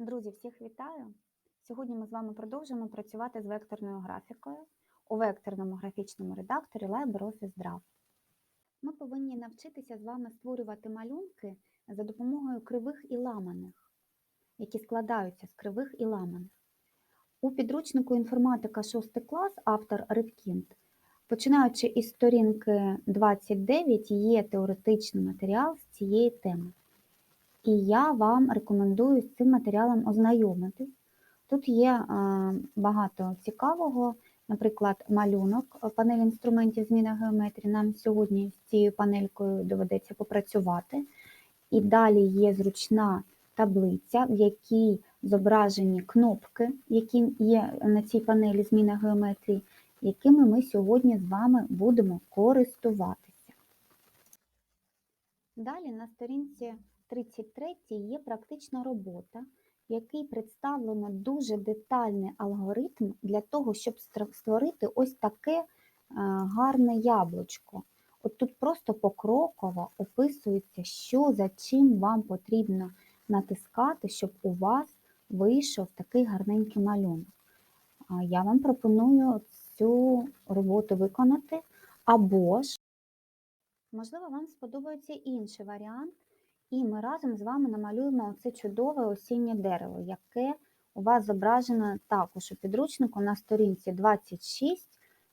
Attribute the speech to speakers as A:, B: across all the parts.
A: Друзі, всіх вітаю! Сьогодні ми з вами продовжимо працювати з векторною графікою у векторному графічному редакторі LibreOffice Draft. Ми повинні навчитися з вами створювати малюнки за допомогою кривих і ламаних, які складаються з кривих і ламаних. У підручнику інформатика 6 клас автор Редкінд, починаючи із сторінки 29, є теоретичний матеріал з цієї теми. І я вам рекомендую з цим матеріалом ознайомитись. Тут є е, багато цікавого, наприклад, малюнок панель інструментів зміна геометрії. Нам сьогодні з цією панелькою доведеться попрацювати. І далі є зручна таблиця, в якій зображені кнопки, які є на цій панелі зміна геометрії, якими ми сьогодні з вами будемо користуватися. Далі на сторінці 33 є практична робота, в якій представлено дуже детальний алгоритм для того, щоб створити ось таке гарне яблучко. От тут просто покроково описується, що за чим вам потрібно натискати, щоб у вас вийшов такий гарненький малюнок. Я вам пропоную цю роботу виконати, або ж, можливо, вам сподобається інший варіант. І ми разом з вами намалюємо оце чудове осіннє дерево, яке у вас зображено також у підручнику на сторінці 26,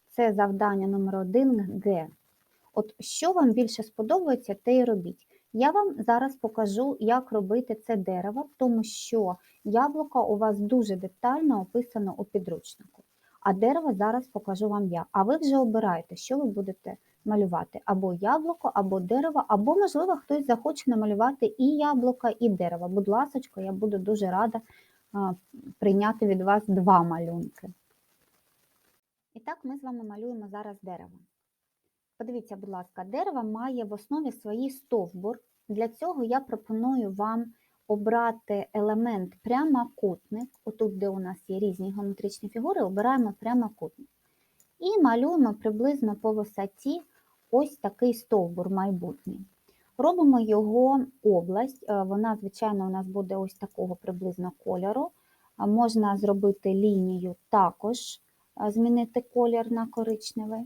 A: це завдання номер 1 Г. От що вам більше сподобається, те й робіть. Я вам зараз покажу, як робити це дерево, тому що яблуко у вас дуже детально описано у підручнику. А дерево зараз покажу вам я. А ви вже обираєте, що ви будете малювати або яблуко, або дерево, або, можливо, хтось захоче намалювати і яблука, і дерево. Будь ласка, я буду дуже рада прийняти від вас два малюнки. І так, ми з вами малюємо зараз дерево. Подивіться, будь ласка, дерево має в основі свій стовбур. Для цього я пропоную вам обрати елемент прямокутник. Отут, де у нас є різні геометричні фігури, обираємо прямокутник. І малюємо приблизно по висоті ось такий стовбур майбутній. Робимо його область, е, вона, звичайно, у нас буде ось такого приблизно кольору. Можна зробити лінію також, е, змінити колір на коричневий.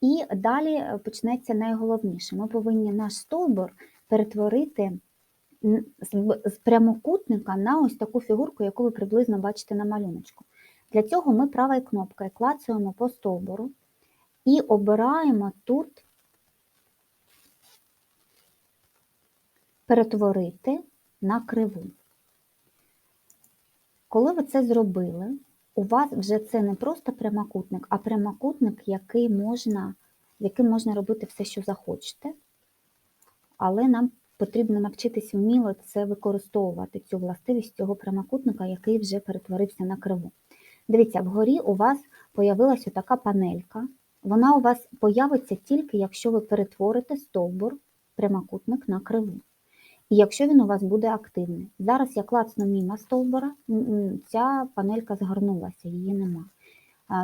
A: І далі е, почнеться найголовніше. Ми повинні наш стовбур перетворити з прямокутника на ось таку фігурку, яку ви приблизно бачите на малюночку. Для цього ми правою кнопкою клацаємо по стовбуру і обираємо тут перетворити на криву. Коли ви це зробили, у вас вже це не просто прямокутник, а прямокутник, який можна, яким можна робити все, що захочете, але нам потрібно навчитись вміло це використовувати, цю властивість цього прямокутника, який вже перетворився на криву. Дивіться, вгорі у вас появилася така панелька. Вона у вас появиться тільки, якщо ви перетворите стовбур, прямокутник на криву. І якщо він у вас буде активний. Зараз я клацну мімо стовбура, ця панелька згорнулася, її нема.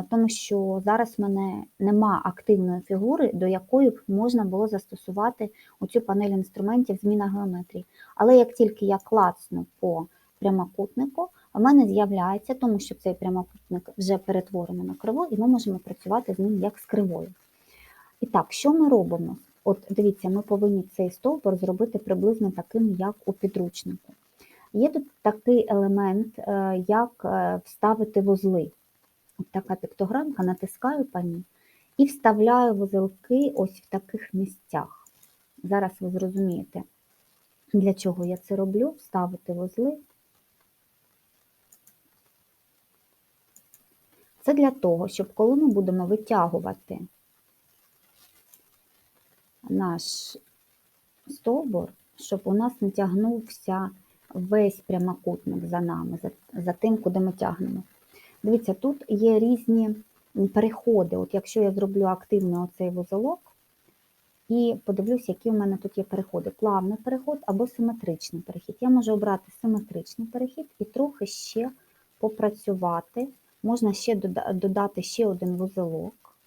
A: Тому що зараз в мене нема активної фігури, до якої б можна було застосувати оцю панель інструментів зміна геометрії. Але як тільки я клацну по прямокутнику, у мене з'являється, тому що цей прямокутник вже перетворено на криву, і ми можемо працювати з ним як з кривою. І так, що ми робимо? От дивіться, ми повинні цей стовбур зробити приблизно таким, як у підручнику. Є тут такий елемент, е, як е, вставити вузли. От така піктограмка, натискаю по ній і вставляю вузелки ось в таких місцях. Зараз ви зрозумієте, для чого я це роблю, вставити вузли. Це для того, щоб коли ми будемо витягувати наш стовбур, щоб у нас не тягнувся весь прямокутник за нами, за, за тим, куди ми тягнемо. Дивіться, тут є різні переходи. От Якщо я зроблю активно оцей вузолок, і подивлюсь, які у мене тут є переходи. Плавний переход або симетричний перехід. Я можу обрати симетричний перехід і трохи ще попрацювати Можна ще додати ще один вузелок.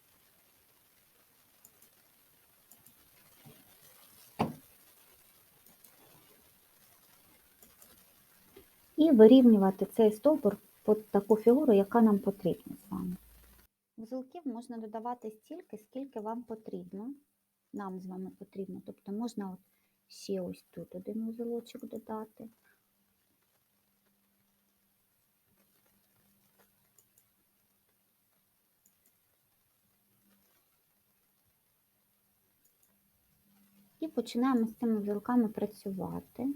A: і вирівнювати цей стовбур під таку фігуру, яка нам потрібна з вами. Вузелків можна додавати стільки, скільки вам потрібно. Нам з вами потрібно. Тобто можна от ще ось тут один вузелочок додати. І починаємо з цими вузелками працювати.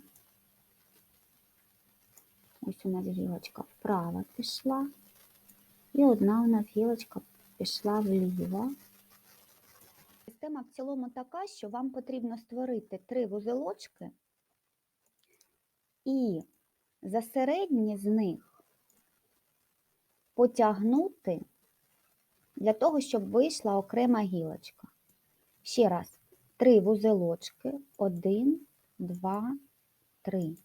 A: Ось у нас гілочка вправо пішла, і одна у нас гілочка пішла вліво. Система в цілому така, що вам потрібно створити три вузелочки і за середні з них потягнути для того, щоб вийшла окрема гілочка. Ще раз, три вузелочки, один, два, три.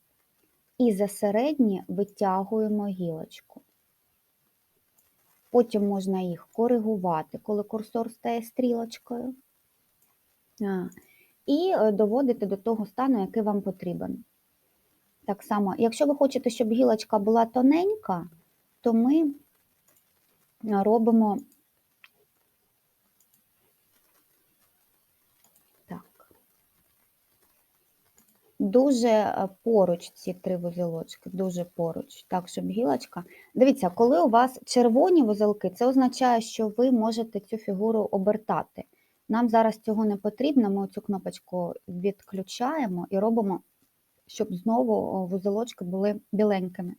A: І за середні витягуємо гілочку. Потім можна їх коригувати, коли курсор стає стрілочкою. І е, доводити до того стану, який вам потрібен. Так само, якщо ви хочете, щоб гілочка була тоненька, то ми е, робимо так. Дуже е, поруч ці три вузелочки, дуже поруч, так, щоб гілочка. Дивіться, коли у вас червоні вузелки, це означає, що ви можете цю фігуру обертати. Нам зараз цього не потрібно, ми цю кнопочку відключаємо і робимо, щоб знову вузелочки були біленькими.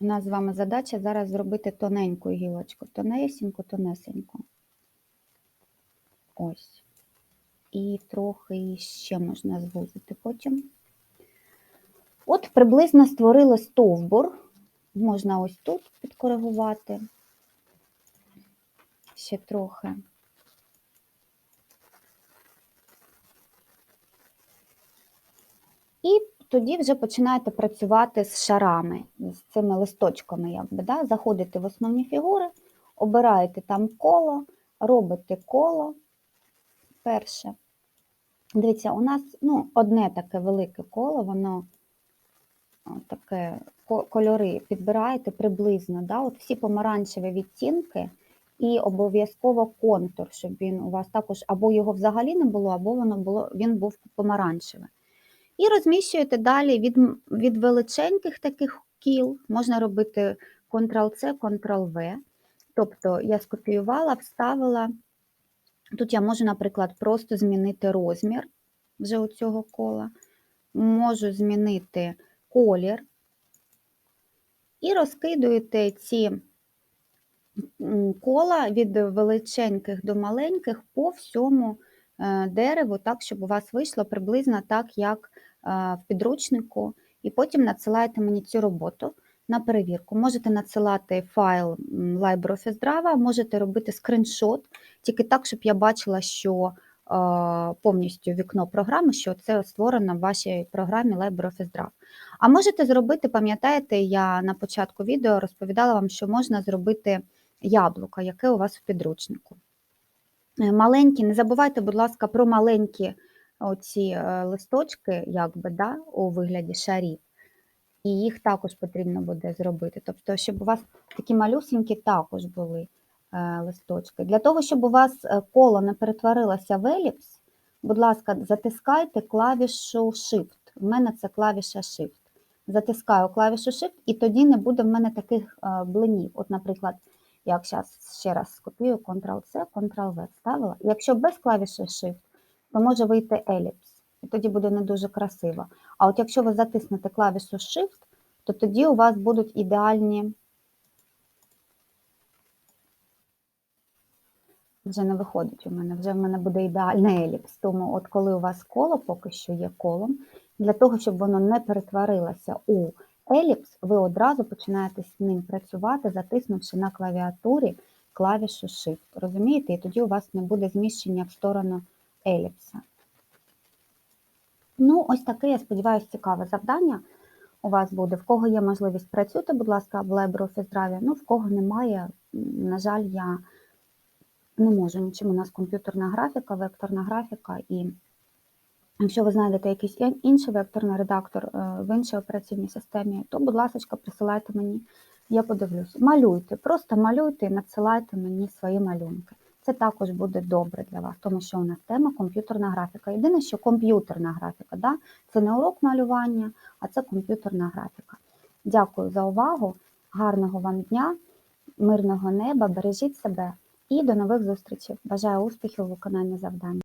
A: У нас з вами задача зараз зробити тоненьку гілочку, тонесеньку, тонесеньку. Ось. І трохи ще можна звузити потім. От приблизно створили стовбур. Можна ось тут підкоригувати ще трохи. І тоді вже починаєте працювати з шарами, з цими листочками, якби, да? заходите в основні фігури, обираєте там коло, робите коло перше. Дивіться, у нас ну, одне таке велике коло, воно таке кольори підбираєте приблизно, да? От всі помаранчеві відтінки і обов'язково контур, щоб він у вас також або його взагалі не було, або воно було, він був помаранчевий. І розміщуєте далі від від величеньких таких кіл, можна робити Ctrl-C, Ctrl-V. Тобто я скопіювала, вставила. Тут я можу, наприклад, просто змінити розмір вже у цього кола, можу змінити колір. І розкидуєте ці кола від величеньких до маленьких по всьому е, дереву, так, щоб у вас вийшло приблизно так, як е, в підручнику, і потім надсилаєте мені цю роботу на перевірку. Можете надсилати файл LibreOffice Drava, можете робити скриншот, тільки так, щоб я бачила, що повністю вікно програми, що це створено в вашій програмі LibreOffice Drava. А можете зробити, пам'ятаєте, я на початку відео розповідала вам, що можна зробити яблука, яке у вас в підручнику. Е, маленькі, не забувайте, будь ласка, про маленькі оці е, листочки, якби, да, у вигляді шарів. І їх також потрібно буде зробити. Тобто, щоб у вас такі малюсенькі також були е, листочки. Для того, щоб у вас коло не перетворилося в еліпс, будь ласка, затискайте клавішу Shift. У мене це клавіша Shift. Затискаю клавішу Shift, і тоді не буде в мене таких блинів. От, наприклад, як зараз ще раз скопію Ctrl-C, Ctrl-V вставила. Якщо без клавіші Shift, то може вийти еліпс, тоді буде не дуже красиво. А от якщо ви затиснете клавішу Shift, то тоді у вас будуть ідеальні. Вже не виходить у мене, вже в мене буде ідеальний еліпс. Тому, от коли у вас коло поки що є колом, для того, щоб воно не перетворилося у еліпс, ви одразу починаєте з ним працювати, затиснувши на клавіатурі клавішу Shift. Розумієте? І тоді у вас не буде зміщення в сторону еліпса. Ну, ось таке, я сподіваюся, цікаве завдання у вас буде. В кого є можливість працюйте, будь ласка, в LibreOffice Drive. Ну, в кого немає, на жаль, я не можу нічим. У нас комп'ютерна графіка, векторна графіка, і Якщо ви знайдете якийсь інший векторний редактор е, в іншій операційній системі, то, будь ласка, присилайте мені, я подивлюсь. Малюйте, просто малюйте і надсилайте мені свої малюнки. Це також буде добре для вас, тому що у нас тема комп'ютерна графіка. Єдине, що комп'ютерна графіка, да? це не урок малювання, а це комп'ютерна графіка. Дякую за увагу, гарного вам дня, мирного неба, бережіть себе і до нових зустрічей. Бажаю успіхів у виконанні завдань.